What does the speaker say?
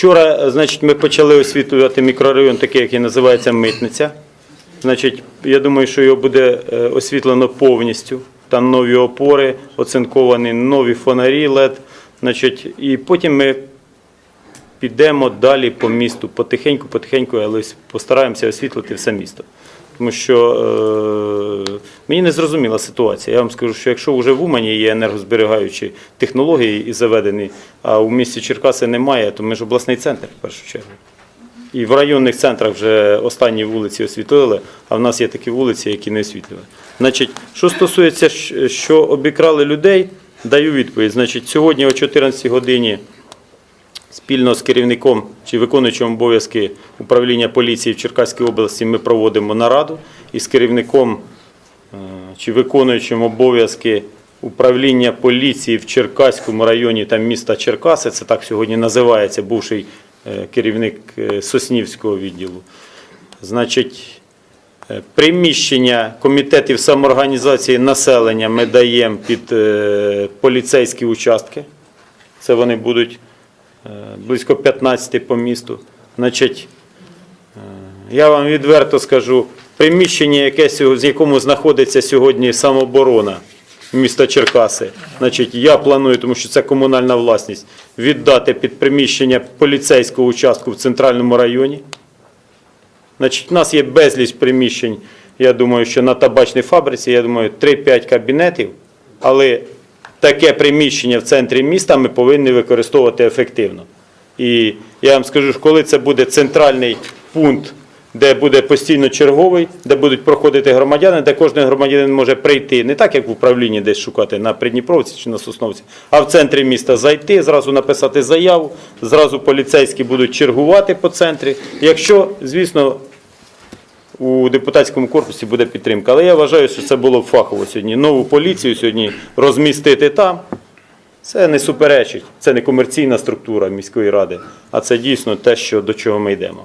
Вчора, е, значить, ми почали освітлювати мікрорайон, такий, який називається Митниця. Значить, я думаю, що його буде е, освітлено повністю. Там нові опори, оцинковані, нові фонарі LED. Значить, і потім ми підемо далі по місту потихеньку, потихеньку, але постараємося освітлити все місто. Тому що е, мені не зрозуміла ситуація. Я вам скажу, що якщо вже в Умані є енергозберігаючі технології і заведені, а у місті Черкаси немає, то ми ж обласний центр в першу чергу. І в районних центрах вже останні вулиці освітлили, а в нас є такі вулиці, які не освітлили. Значить, що стосується, що обікрали людей, даю відповідь. Значить, сьогодні о 14 годині спільно з керівником чи виконуючим обов'язки управління поліції в Черкаській області ми проводимо нараду і з керівником е, чи виконуючим обов'язки управління поліції в Черкаському районі там міста Черкаси, це так сьогодні називається, бувший е, керівник е, Соснівського відділу. Значить, приміщення комітетів самоорганізації населення ми даємо під поліцейські участки. Це вони будуть близько 15 по місту. Значить, е, я вам відверто скажу, приміщення, яке, з якому знаходиться сьогодні самооборона міста Черкаси, значить, я планую, тому що це комунальна власність, віддати під приміщення поліцейського участку в центральному районі. Значить, у нас є безліч приміщень, я думаю, що на табачній фабриці, я думаю, 3-5 кабінетів, але таке приміщення в центрі міста ми повинні використовувати ефективно. І я вам скажу, що коли це буде центральний пункт, де буде постійно черговий, де будуть проходити громадяни, де кожен громадянин може прийти, не так, як в управлінні десь шукати на Придніпровці чи на Сосновці, а в центрі міста зайти, зразу написати заяву, зразу поліцейські будуть чергувати по центрі. Якщо, звісно, у депутатському корпусі буде підтримка. Але я вважаю, що це було б фахово сьогодні. Нову поліцію сьогодні розмістити там. Це не суперечить, це не комерційна структура міської ради, а це дійсно те, що, до чого ми йдемо.